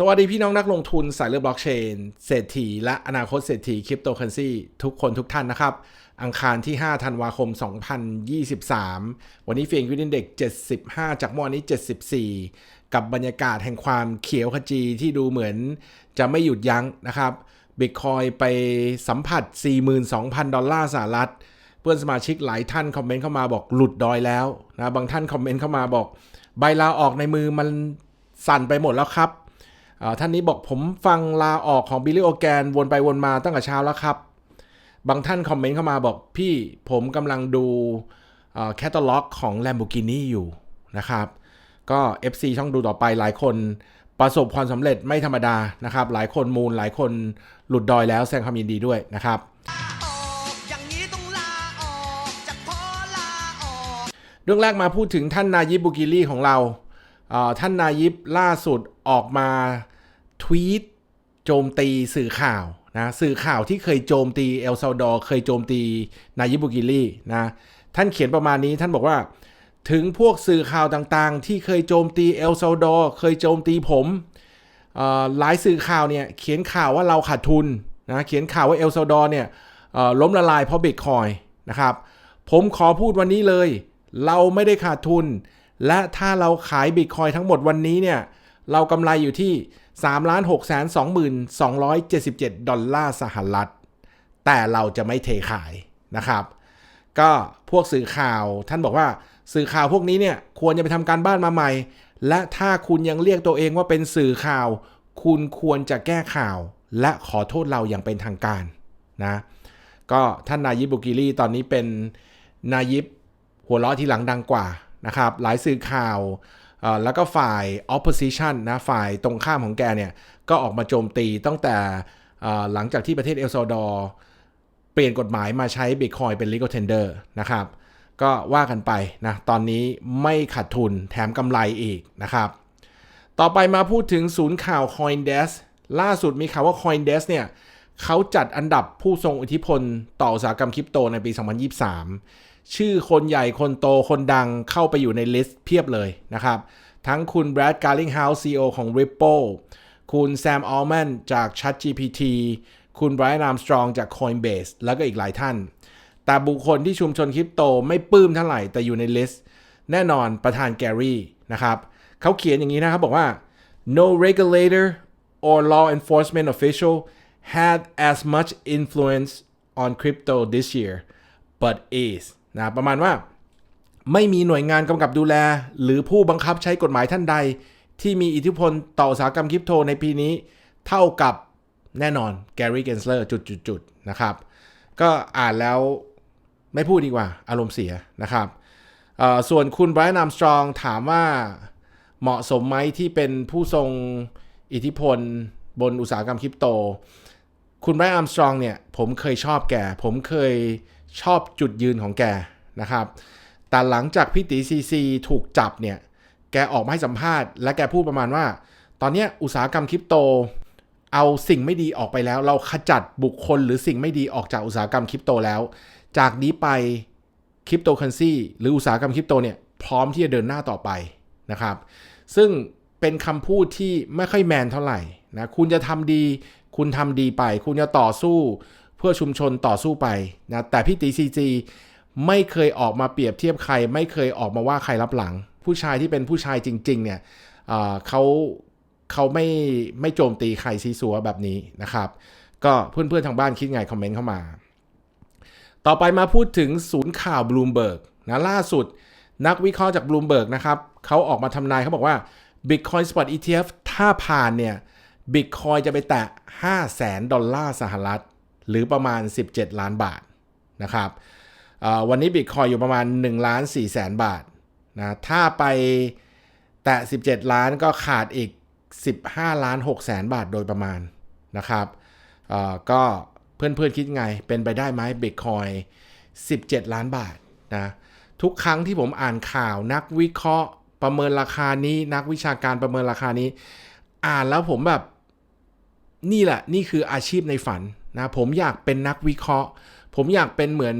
สวัสดีพี่น้องนักลงทุนสายเลือดบล็อกเชนเศรษฐีและอนาคตเศรษฐีคริปโตเคอเรนซีทุกคนทุกท่านนะครับ อังคารที่ 5 ธันวาคม 2023 วันนี้เฟียงยูนินเด็ก 75 จากเมื่อวานนี้ 74 กับบรรยากาศแห่งความเขียวขจีที่ดูเหมือนจะไม่หยุดยั้งนะครับบิตคอยไปสัมผัส 42,000 ดอลลาร์สหรัฐ เพื่อนสมาชิกหลายท่านคอมเมนต์เข้ามาบอกหลุดดอยแล้วนะบางท่านคอมเมนต์เข้ามาบอก ใบลาออกในมือมันสั่นไปหมดแล้วครับ ท่านนี้บอกผมฟังลาออกของบิลลี่โอแกนวนไปวนมาตั้งแต่เช้าแล้วครับ บางท่านคอมเมนต์เข้ามาบอกพี่ผมกำลังดูแคตตาล็อกของ Lamborghini อยู่นะครับ ก็ FC ช่องดูต่อไปหลายคนประสบความสำเร็จไม่ธรรมดานะครับ หลายคนมูลหลายคนหลุดดอยแล้วแสดงความยินดีด้วยนะครับเรื่องแรกมาพูดถึงท่านนายิบุกิลี่ของเรา ท่านนายิบล่าสุดออกมาทวีตโจมตีสื่อข่าวนะสื่อข่าวที่เคยโจมตีเอลซาดอร์เคยโจมตีนายิบุกิลี่นะท่านเขียนประมาณนี้ท่านบอกว่า ถึงพวกสื่อข่าวต่างๆ ที่เคยโจมตีเอลซาดอร์เคยโจมตีผมหลายสื่อข่าวเนี่ยเขียนข่าวว่าเราขาดทุนนะเขียนข่าวว่าเอลซาดอร์เนี่ยล้มละลายเพราะบิตคอยนะครับผมขอพูดวันนี้เลย เราไม่ได้ขาดทุน และถ้าเราขายบิตคอยทั้งหมดวันนี้เนี่ย เรากำไรอยู่ที่ 3 6 2 2 7 7 ดอลลาร์สหรัฐ แต่เราจะไม่เทขายนะครับ ก็พวกสื่อข่าวท่านบอกว่าสื่อข่าวพวกนี้เนี่ยควรจะไปทำการบ้านมาใหม่ และถ้าคุณยังเรียกตัวเองว่าเป็นสื่อข่าว คุณควรจะแก้ข่าว และขอโทษเราอย่างเป็นทางการนะก็ท่านนายิบบุกิลี่ตอนนี้เป็นนายิบหัวเราะที่หลังดังกว่า นะครับหลายสื่อข่าวแล้วก็ฝ่าย opposition นะฝ่ายตรงข้ามของแกเนี่ยก็ออกมาโจมตีตั้งแต่หลังจากที่ประเทศเอลซาดอร์เปลี่ยนกฎหมายมาใช้ Bitcoin เป็น legal tender นะครับก็ว่ากันไปนะตอนนี้ไม่ขาดทุนแถมกำไรอีกนะครับ ต่อไปมาพูดถึงศูนย์ข่าว CoinDesk ล่าสุดมีข่าวว่า CoinDesk เนี่ยเขาจัดอันดับผู้ทรงอิทธิพลต่ออุตสาหกรรมคริปโตในปี 2023 ชื่อคนใหญ่คนโตคนดังเข้าไปอยู่ในลิสต์เพียบเลยนะครับ ทั้งคุณ Brad Garlinghouse CEO ของ Ripple คุณแซมอัลแมนจาก ChatGPT คุณ Brian Armstrong จาก Coinbase แล้วก็อีกหลายท่าน แต่บุคคลที่ชุมชนคริปโตไม่ปลื้มเท่าไหร่แต่อยู่ในลิสต์แน่นอนประธานแกรี่นะครับเขาเขียนอย่างนี้นะครับบอกว่า no regulator or law enforcement official had as much influence on crypto this year but is นะประมาณว่าไม่มีหน่วยงานกำกับดูแล หรือผู้บังคับใช้กฎหมายท่านใด ที่มีอิทธิพลต่ออุตสาหกรรมคริปโตในปีนี้ เท่ากับแน่นอนแกรี่เกนเลอร์จุดๆนะครับ ก็อ่านแล้วไม่พูดดีกว่าอารมณ์เสียนะครับส่วนคุณไบรอันอัมสตรองถามว่าเหมาะสมไหมที่เป็นผู้ทรงอิทธิพลบนอุตสาหกรรมคริปโต คุณไบรอันอัมสตรองเนี่ยผมเคยชอบแก ผมเคย ชอบจุดยืนของแกนะครับ แต่หลังจากพี่ตีซีซีถูกจับเนี่ย แกออกมาให้สัมภาษณ์และแกพูดประมาณว่า ตอนนี้อุตสาหกรรมคริปโต เอาสิ่งไม่ดีออกไปแล้ว เราขจัดบุคคลหรือสิ่งไม่ดีออกจากอุตสาหกรรมคริปโตแล้ว จากนี้ไปคริปโตเคอเรนซีหรืออุตสาหกรรมคริปโตเนี่ยพร้อมที่จะเดินหน้าต่อไปนะครับ ซึ่งเป็นคำพูดที่ไม่ค่อยแมนเท่าไหร่นะ คุณจะทำดี คุณทำดีไป คุณจะต่อสู้ เพื่อชุมชนต่อสู้ไปนะแต่พี่ตีซีจีไม่เคยออกมาเปรียบเทียบใคร ไม่เคยออกมาว่าใครรับหลัง ผู้ชายที่เป็นผู้ชายจริง ๆ เนี่ยเเขาเขาไม่ไม่โจมตีใครซีซัวแบบนี้นะครับ ก็เพื่อนๆทางบ้านคิดไงคอมเมนต์เข้ามา ต่อไปมาพูดถึงศูนย์ข่าวบลูมเบิร์กนะล่าสุดนักวิเคราะห์จากบลูมเบิร์กนะครับเขาออกมาทำนายเขาบอกว่า Bitcoin Spot ETF ถ้าผ่านเนี่ย Bitcoin จะไปแตะ 5 0 0แสนดอลลาร์สหรัฐ หรือประมาณ 17 ล้านบาทนะครับวันนี้ Bitcoin อยู่ประมาณ1ล้าน4แสนบาทนะถ้าไปแตะ 17 ล้านก็ขาดอีก 15 ล้าน6แสนบาทโดยประมาณนะครับก็เพื่อนๆคิดไงเป็นไปได้ไหม Bitcoin 17 ล้านบาทนะทุกครั้งที่ผมอ่านข่าวนักวิเคราะห์ประเมินราคานี้นักวิชาการประเมินราคานี้ อ่านแล้วผมแบบนี่แหละนี่คืออาชีพในฝัน นะผมอยากเป็นนักวิเคราะห์ ผมอยากเป็นเหมือน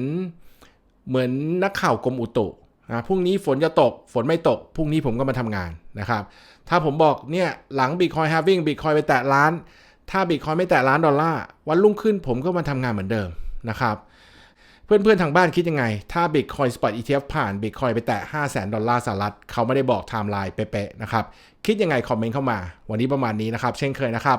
เหมือนนักข่าวกรมอุตุนะพรุ่งนี้ฝนจะตก ฝนไม่ตก พรุ่งนี้ผมก็มาทำงานนะครับ ถ้าผมบอกเนี่ยหลัง Bitcoin halving Bitcoin ไปแตะล้าน ถ้า Bitcoin ไม่แตะล้านดอลลาร์วันรุ่งขึ้นผมก็มาทำงานเหมือนเดิมนะครับ เพื่อนๆทางบ้านคิดยังไง ถ้า Bitcoin Spot ETF ผ่าน Bitcoin ไปแตะ 5 0 0 0 0 ดอลลาร์สหรัฐเขาไม่ได้บอกไทม์ไลน์เป๊ะๆนะครับ คิดยังไงคอมเมนต์เข้ามา วันนี้ประมาณนี้นะครับ เช่นเคยนะครับ